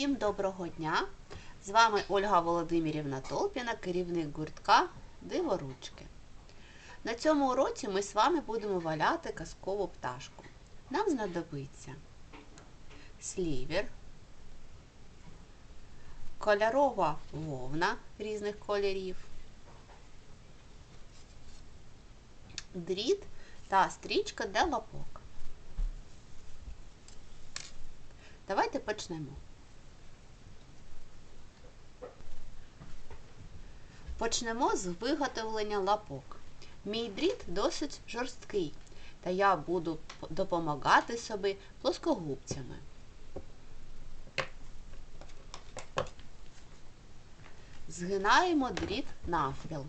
Всім доброго дня! З вами Ольга Володимирівна Толпіна, керівник гуртка Диворучки. На цьому уроці ми з вами будемо валяти казкову пташку. Нам знадобиться слівер, кольорова вовна різних кольорів, дріт та стрічка для лапок. Давайте почнемо. Почнемо з виготовлення лапок. Мій дріт досить жорсткий, та я буду допомагати собі плоскогубцями. Згинаємо дріт навпіл.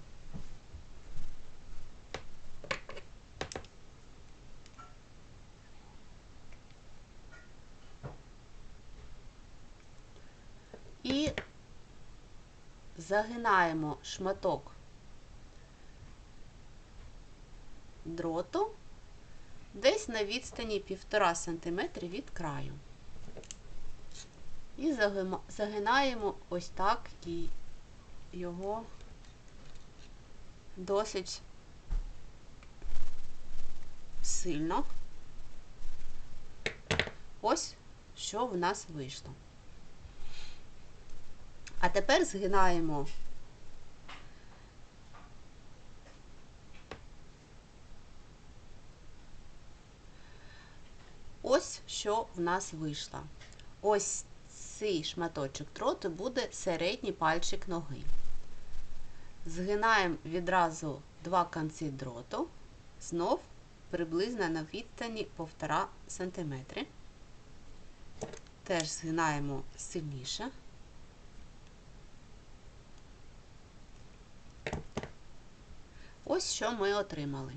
І загинаємо шматок дроту десь на відстані 1,5 см від краю. І загинаємо ось так і його досить сильно. Ось що в нас вийшло. А тепер згинаємо ось що в нас вийшло. Ось цей шматочок дроту буде середній пальчик ноги. Згинаємо відразу два кінці дроту, знов приблизно на відстані 1,5 см. Теж згинаємо сильніше. Ось що ми отримали.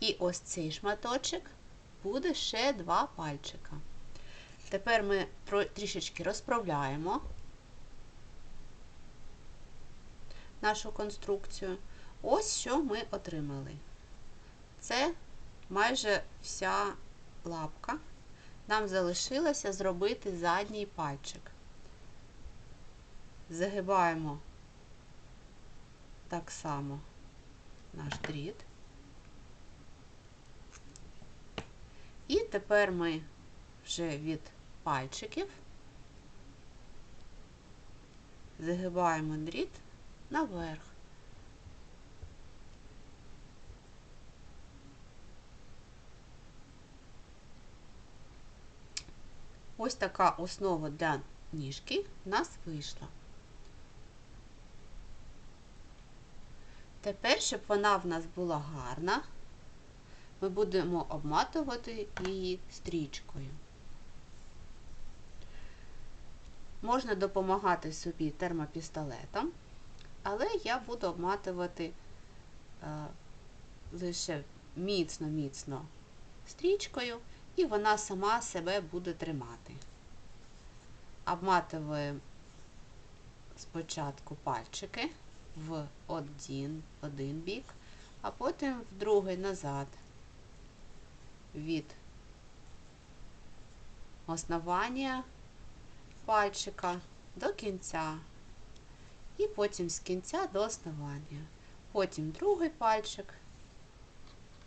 І ось цей шматочок буде ще два пальчика. Тепер ми трішечки розправляємо нашу конструкцію. Ось що ми отримали. Це майже вся лапка. Нам залишилося зробити задній пальчик. Загибаємо так само наш дріт. І тепер ми вже від пальчиків загибаємо дріт наверх. Ось така основа для ніжки в нас вийшла. Тепер, щоб вона в нас була гарна, ми будемо обматувати її стрічкою. Можна допомагати собі термопістолетом, але я буду обматувати е, лише міцно-міцно стрічкою, і вона сама себе буде тримати. Обматуємо спочатку пальчики в один, один бік, а потім в другий назад від основання пальчика до кінця. І потім з кінця до основання. Потім другий пальчик,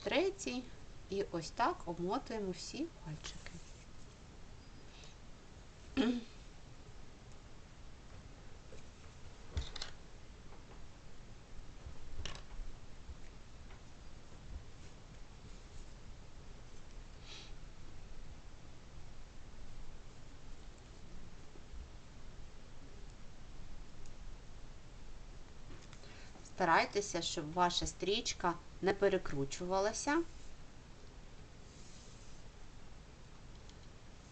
третій, і ось так обмотуємо всі пальчики. Старайтеся, щоб ваша стрічка не перекручувалася,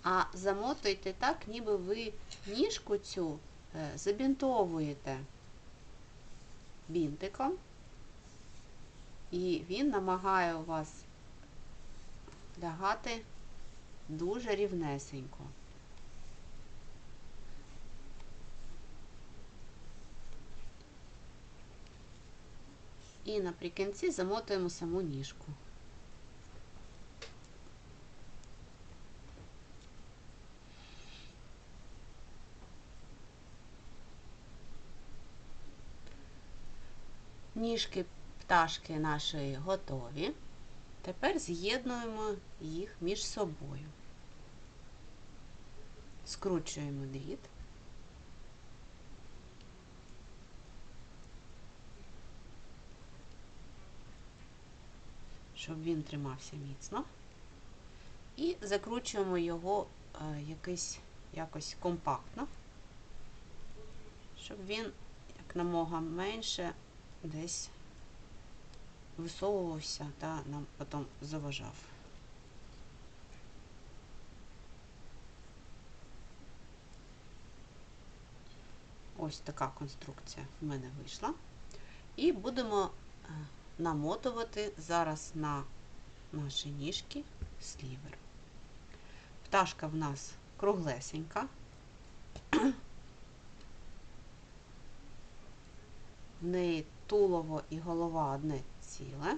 а замотуйте так, ніби ви ніжку цю е, забінтовуєте бінтиком, і він намагає у вас лягати дуже рівнесенько. і наприкінці замотуємо саму ніжку. Ніжки пташки нашої готові. Тепер з'єднуємо їх між собою, скручуємо дріт. Щоб він тримався міцно. І закручуємо його е, якийсь, якось компактно, щоб він як намога менше десь висовувався та нам потім заважав. Ось така конструкція в мене вийшла. І будемо е, намотувати зараз на наші ніжки слівер. Пташка в нас круглесенька. В неї тулово і голова одне ціле.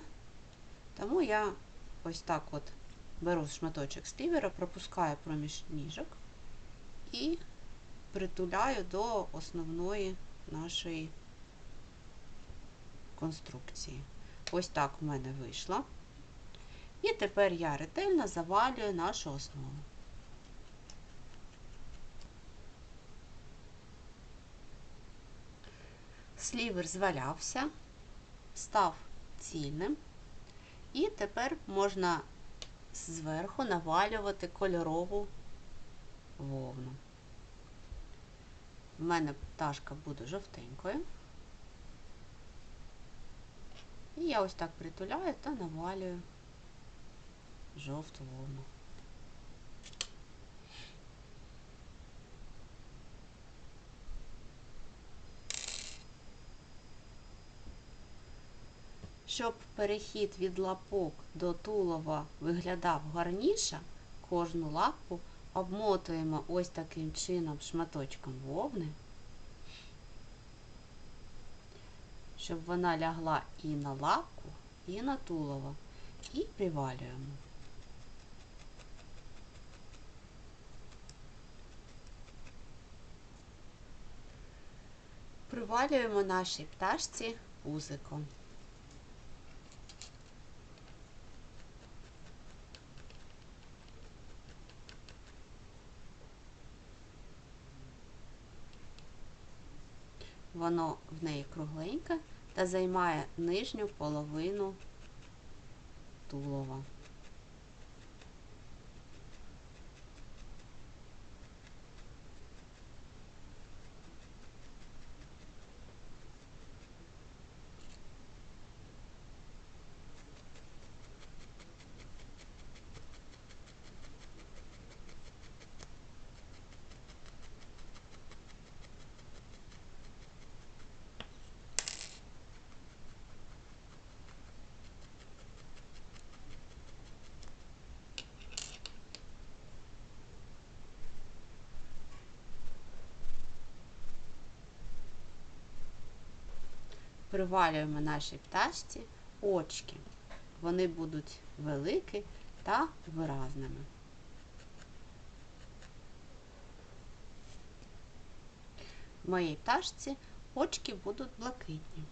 Тому я ось так от беру шматочок слівера, пропускаю проміж ніжок і притуляю до основної нашої конструкції. Ось так в мене вийшло. І тепер я ретельно завалюю нашу основу. Слівер звалявся, став цільним, і тепер можна зверху навалювати кольорову вовну. У мене пташка буде жовтенькою. І я ось так притуляю та навалюю жовту вовну. Щоб перехід від лапок до тулова виглядав гарніше, кожну лапу обмотуємо ось таким чином шматочком вовни, щоб вона лягла і на лапку, і на тулово, і привалюємо. Привалюємо нашій пташці пузиком. Воно в неї кругленьке та займає нижню половину тулова. Привалюємо нашій пташці очки. Вони будуть великі та виразними. В моїй пташці очки будуть блакитні.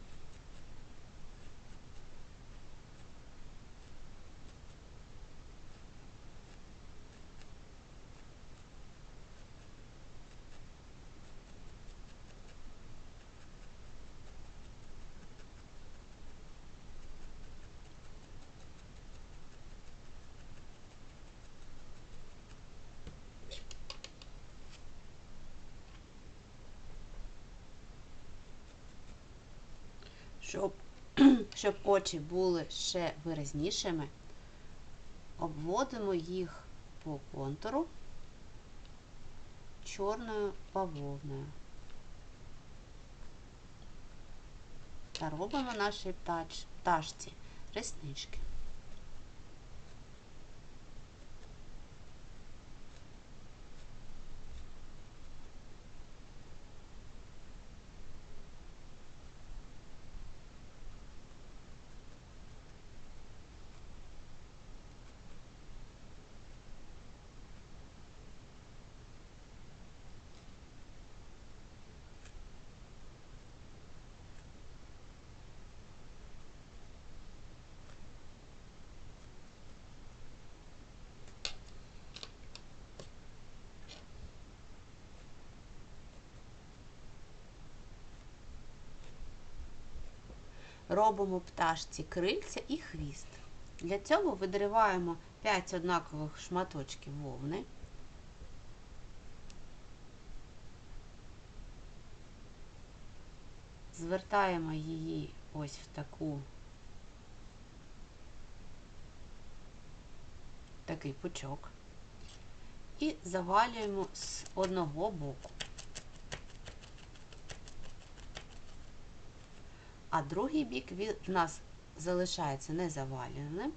Щоб, щоб очі були ще виразнішими, обводимо їх по контуру чорною бавовною. Та робимо нашій пташці реснички. Робимо пташці крильця і хвіст. Для цього видриваємо 5 однакових шматочків вовни. Звертаємо її ось в таку такий пучок і завалюємо з одного боку. А другий бік від нас залишається незаваленим.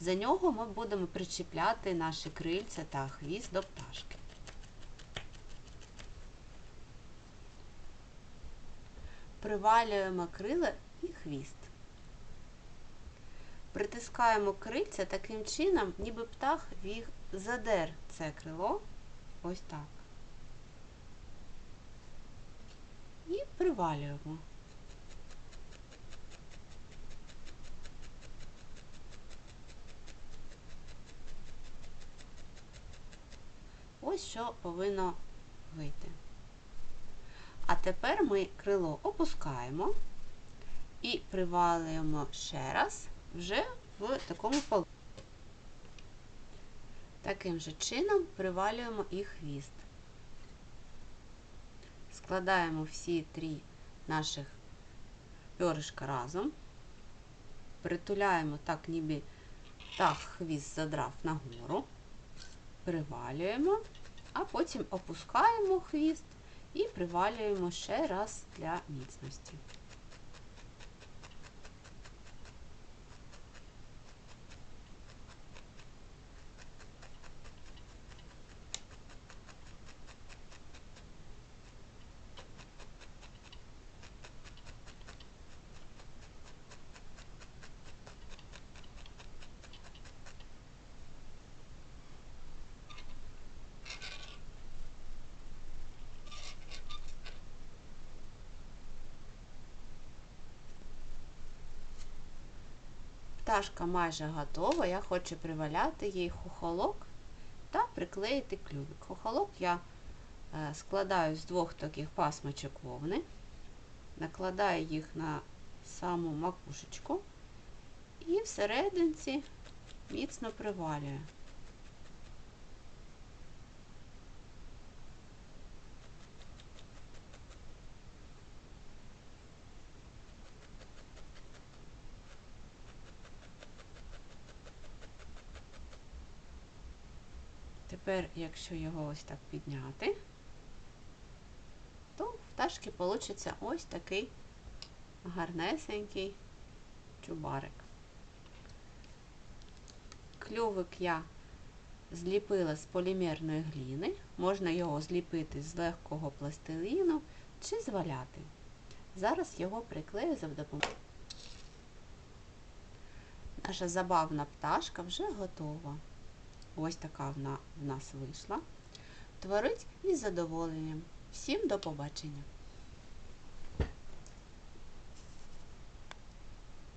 За нього ми будемо причіпляти наші крильця та хвіст до пташки. Привалюємо крила і хвіст. Притискаємо крильця таким чином, ніби птах віг задер це крило. Ось так. І привалюємо. Ось що повинно вийти. А тепер ми крило опускаємо і привалюємо ще раз вже в такому положенні. Таким же чином привалюємо і хвіст. Складаємо всі три наших перышка разом, притуляємо так, ніби так хвіст задрав нагору, привалюємо, а потім опускаємо хвіст і привалюємо ще раз для міцності. Пташка майже готова, я хочу приваляти їй хохолок та приклеїти клювик. Хохолок я е, складаю з двох таких пасмочок вовни, накладаю їх на саму макушечку і всерединці міцно привалюю. Тепер, якщо його ось так підняти, то в пташки вийде ось такий гарнесенький чубарик. Клювик я зліпила з полімерної гліни, можна його зліпити з легкого пластиліну чи зваляти. Зараз його приклею за допомогою. Наша забавна пташка вже готова. Ось така вона в нас вийшла. Творить із задоволенням. Всім до побачення!